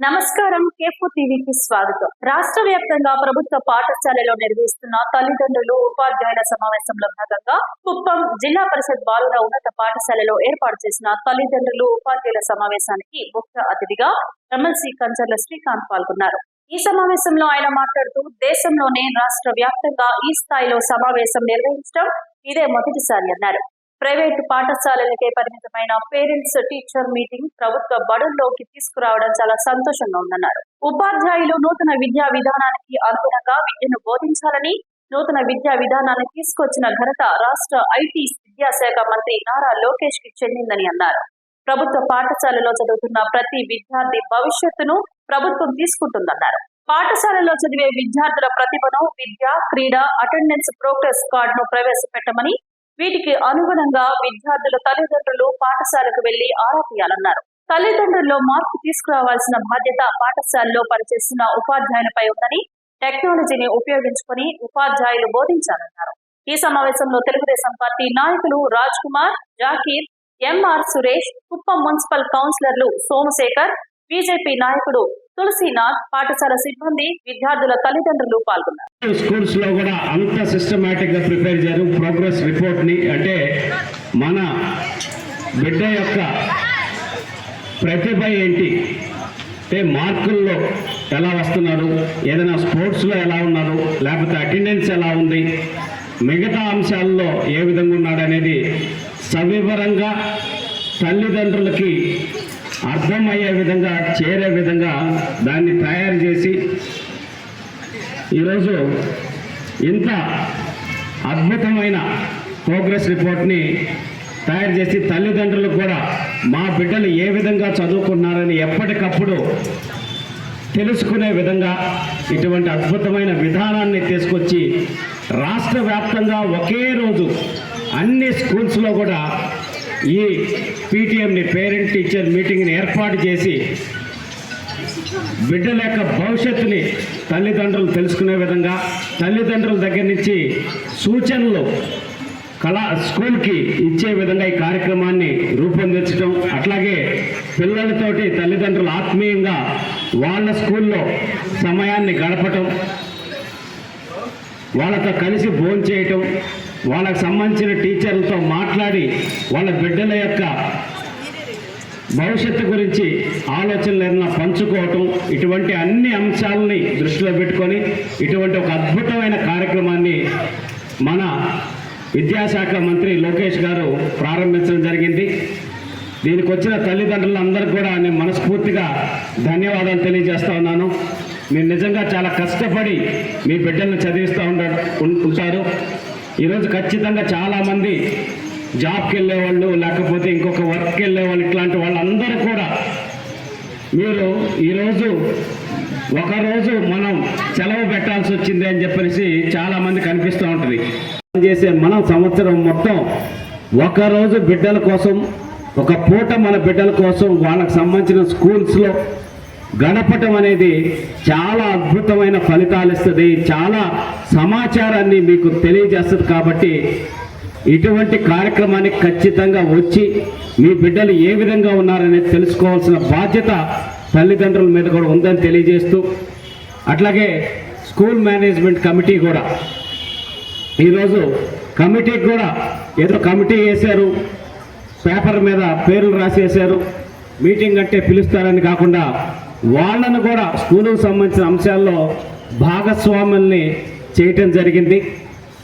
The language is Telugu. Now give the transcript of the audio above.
నమస్కారం కేఫ్ టీవీకి స్వాగతం. రాష్ట్ర వ్యాప్తంగా ప్రభుత్వ పాఠశాలలో నిర్వహిస్తున్న తల్లిదండ్రులు ఉపాధ్యాయుల సమావేశంలో భాగంగా కుప్పం జిల్లా పరిషత్ బాలుర ఉన్నత పాఠశాలలో ఏర్పాటు చేసిన తల్లిదండ్రులు ఉపాధ్యాయుల సమావేశానికి ముఖ్య అతిథిగా ఎమ్మెల్సీ కంచర్ల శ్రీకాంత్ పాల్గొన్నారు. ఈ సమావేశంలో ఆయన మాట్లాడుతూ దేశంలోనే రాష్ట్ర వ్యాప్తంగా ఈ స్థాయిలో సమావేశం నిర్వహించడం ఇదే మొదటిసారి అన్నారు. ప్రైవేటు పాఠశాలలకే పరిమితమైన పేరెంట్స్ టీచర్ మీటింగ్ ప్రభుత్వ బడుల్లోకి తీసుకురావడం చాలా సంతోషంగా ఉందన్నారు. ఉపాధ్యాయులు నూతన విద్యా విధానానికి అనుగుణంగా విద్యను బోధించాలని నూతన విద్యా విధానాన్ని తీసుకొచ్చిన ఘనత రాష్ట్ర ఐటీ విద్యాశాఖ మంత్రి నారా లోకేష్కి చెందిందని అన్నారు. ప్రభుత్వ పాఠశాలలో చదువుతున్న ప్రతి విద్యార్థి భవిష్యత్తును ప్రభుత్వం తీసుకుంటుందన్నారు. పాఠశాలలో చదివే విద్యార్థుల ప్రతిభను విద్య క్రీడ అటెండెన్స్ ప్రోగ్రెస్ కార్డును ప్రవేశపెట్టమని వీటికి అనుగుణంగా విద్యార్థుల తల్లిదండ్రులు పాఠశాలకు వెళ్ళి ఆరా తీయాలన్నారు తల్లిదండ్రుల్లో మార్పు తీసుకురావాల్సిన బాధ్యత పాఠశాలలో పనిచేస్తున్న ఉపాధ్యాయులపై ఉందని టెక్నాలజీని ఉపయోగించుకొని ఉపాధ్యాయులు బోధించాలన్నారు. ఈ సమావేశంలో తెలుగుదేశం పార్టీ నాయకులు Raj Kumar Zakir M R Suresh Kuppam municipal కౌన్సిలర్లు సోమశేఖర్ బీజేపీ నాయకుడు తులసీనాథ్ పాఠశాల సిబ్బంది విద్యార్థుల తల్లిదండ్రులు పాల్గొన్నారు. స్కూల్స్లో కూడా అంత సిస్టమేటిక్గా ప్రిపేర్ చేయరు ప్రోగ్రెస్ రిపోర్ట్ని అంటే మన బిడ్డ యొక్క ప్రతిభ ఏంటి? అంటే మార్కుల్లో ఎలా వస్తున్నారు? ఏదైనా స్పోర్ట్స్లో ఎలా ఉన్నారు? లేకపోతే అటెండెన్స్ ఎలా ఉంది? మిగతా అంశాల్లో ఏ విధంగా ఉన్నాడు అనేది సవివరంగా తల్లిదండ్రులకి అర్థమయ్యే విధంగా చేరే విధంగా దాన్ని తయారు చేసి ఈరోజు ఇంత అద్భుతమైన ప్రోగ్రెస్ రిపోర్ట్ని తయారు చేసి తల్లిదండ్రులకు కూడా మా బిడ్డలు ఏ విధంగా చదువుకున్నారని ఎప్పటికప్పుడు తెలుసుకునే విధంగా ఇటువంటి అద్భుతమైన విధానాన్ని తీసుకొచ్చి రాష్ట్ర వ్యాప్తంగా ఒకే రోజు అన్ని స్కూల్స్లో కూడా ఈ పీటీఎంని పేరెంట్ టీచర్ మీటింగ్ని ఏర్పాటు చేసి బిడ్డల యొక్క భవిష్యత్తుని తల్లిదండ్రులు తెలుసుకునే విధంగా తల్లిదండ్రుల దగ్గర నుంచి సూచనలు కళా స్కూల్కి ఇచ్చే విధంగా ఈ కార్యక్రమాన్ని రూపొందించడం అట్లాగే పిల్లలతోటి తల్లిదండ్రులు ఆత్మీయంగా వాళ్ళ స్కూల్లో సమయాన్ని గడపటం వాళ్ళతో కలిసి భోజనం చేయటం వాళ్ళకు సంబంధించిన టీచర్లతో మాట్లాడి వాళ్ళ బిడ్డల యొక్క భవిష్యత్తు గురించి ఆలోచనలు ఏదైనా పంచుకోవటం ఇటువంటి అన్ని అంశాలని దృష్టిలో పెట్టుకొని ఇటువంటి ఒక అద్భుతమైన కార్యక్రమాన్ని మన విద్యాశాఖ మంత్రి లోకేష్ గారు ప్రారంభించడం జరిగింది. దీనికి వచ్చిన తల్లిదండ్రులందరికీ కూడా నేను మనస్ఫూర్తిగా ధన్యవాదాలు తెలియజేస్తా ఉన్నాను. మీరు నిజంగా చాలా కష్టపడి మీ బిడ్డలను చదివిస్తూ ఉంటారు. ఈరోజు ఖచ్చితంగా చాలామంది జాబ్కి వెళ్ళేవాళ్ళు లేకపోతే ఇంకొక వర్క్కి వెళ్ళేవాళ్ళు ఇట్లాంటి వాళ్ళందరూ కూడా మీరు ఈరోజు ఒకరోజు మనం సెలవు పెట్టాల్సి వచ్చింది అని చెప్పేసి చాలామంది కనిపిస్తూ ఉంటుంది. చేసే మనం సంవత్సరం మొత్తం ఒకరోజు బిడ్డల కోసం ఒక పూట మన బిడ్డల కోసం వాళ్ళకి సంబంధించిన స్కూల్స్లో గడపటం అనేది చాలా అద్భుతమైన ఫలితాలు ఇస్తుంది. చాలా సమాచారాన్ని మీకు తెలియజేస్తుంది కాబట్టి ఇటువంటి కార్యక్రమానికి ఖచ్చితంగా వచ్చి మీ బిడ్డలు ఏ విధంగా ఉన్నారనేది తెలుసుకోవాల్సిన బాధ్యత తల్లిదండ్రుల మీద కూడా ఉందని తెలియజేస్తూ అట్లాగే స్కూల్ మేనేజ్మెంట్ కమిటీ కూడా. ఈరోజు కమిటీకి కూడా ఏదో కమిటీ వేశారు పేపర్ మీద పేర్లు రాసేసారు మీటింగ్ అంటే పిలుస్తారని కాకుండా వాళ్ళను కూడా స్కూలుకు సంబంధించిన అంశాల్లో భాగస్వాముల్ని చేయటం జరిగింది.